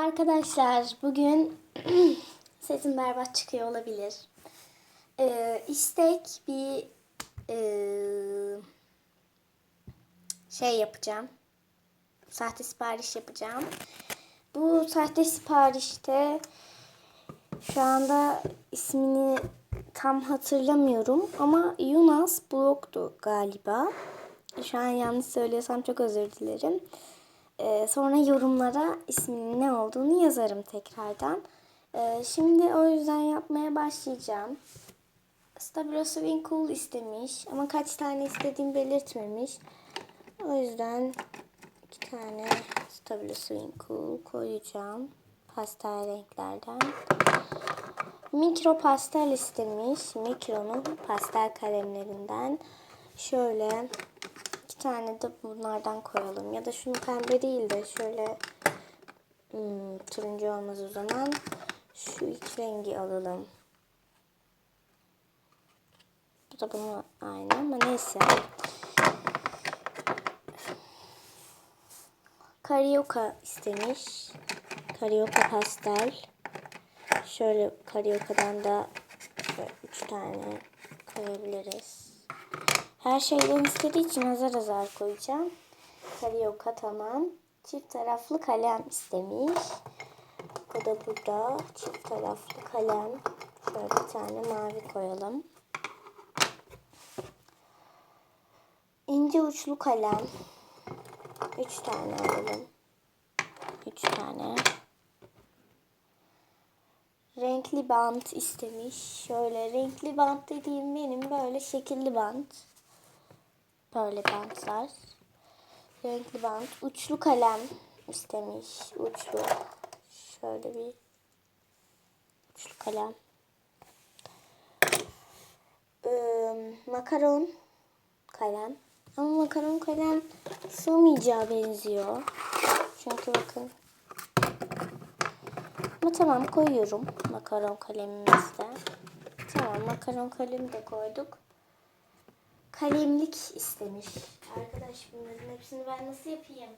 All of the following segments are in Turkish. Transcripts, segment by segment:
Arkadaşlar bugün sesim berbat çıkıyor olabilir. Ee, istek bir ee, şey yapacağım. Sahte sipariş yapacağım. Bu sahte siparişte şu anda ismini tam hatırlamıyorum ama Yunus Blog'du galiba. Şu an yanlış söylüyorsam çok özür dilerim. Ee, sonra yorumlara isminin ne olduğunu yazarım tekrardan. Ee, şimdi o yüzden yapmaya başlayacağım. Stabilo Swing Cool istemiş ama kaç tane istediğimi belirtmemiş. O yüzden iki tane Stabilo Swing Cool koyacağım. Pastel renklerden. Mikro pastel istemiş. Mikro'nun pastel kalemlerinden. Şöyle tane de bunlardan koyalım. Ya da şunu pembe değil de şöyle hmm, turuncu olmaz o zaman. Şu iki rengi alalım. Bu da bunun aynı ama neyse. Karyoka istemiş. Karyoka pastel. Şöyle karyoka'dan da şöyle üç tane koyabiliriz. Her şeyden istediği için azar azar koyacağım. Karyoka tamam. Çift taraflı kalem istemiş. Bu da burada çift taraflı kalem. Şöyle bir tane mavi koyalım. İnce uçlu kalem. Üç tane alalım. Üç tane. Renkli bant istemiş. Şöyle renkli bant dediğim benim böyle şekilli bant. Böyle bantlar. Renkli bant. Uçlu kalem istemiş. Uçlu. Şöyle bir uçlu kalem. Ee, makaron kalem. Ama makaron kalem sığmayacağı benziyor. Çünkü bakın. Ama tamam koyuyorum makaron kalemimizde. Tamam makaron kalemi de koyduk. Kalemlik istemiş. Arkadaş bunların hepsini ben nasıl yapayım?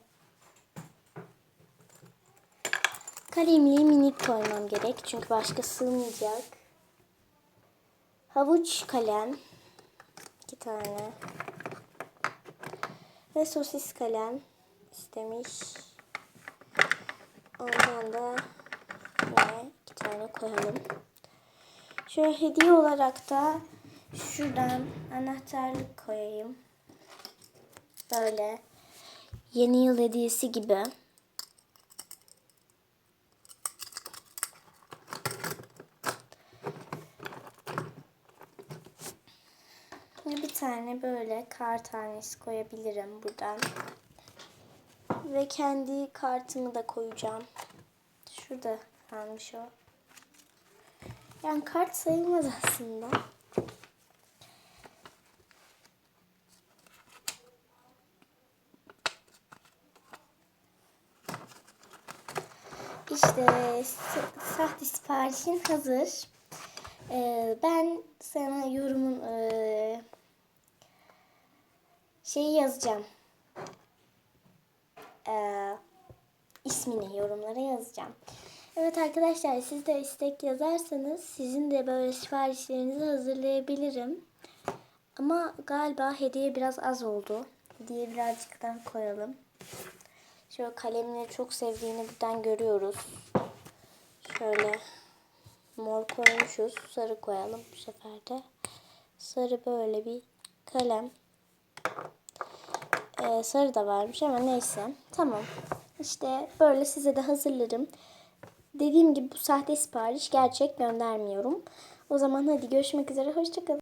Kalemliği minik koymam gerek. Çünkü başka sığmayacak. Havuç kalem. iki tane. Ve sosis kalem istemiş. Ondan da yine iki tane koyalım. Şöyle hediye olarak da şuradan anahtarlık koyayım. Böyle yeni yıl hediyesi gibi. Bir tane böyle kar tanesi koyabilirim buradan. Ve kendi kartımı da koyacağım. Şurada kalmış o. Yani kart sayılmaz aslında. İşte sa- sahte siparişin hazır. Ee, ben sana yorumun ee, şeyi yazacağım. Ee, ismini yorumlara yazacağım. Evet arkadaşlar siz de istek yazarsanız sizin de böyle siparişlerinizi hazırlayabilirim. Ama galiba hediye biraz az oldu. Hediye birazcık daha koyalım. Şöyle kalemleri çok sevdiğini buradan görüyoruz. Şöyle mor koymuşuz. Sarı koyalım bu sefer de. Sarı böyle bir kalem. Ee, sarı da varmış ama neyse. Tamam. İşte böyle size de hazırlarım. Dediğim gibi bu sahte sipariş gerçek göndermiyorum. O zaman hadi görüşmek üzere. Hoşçakalın.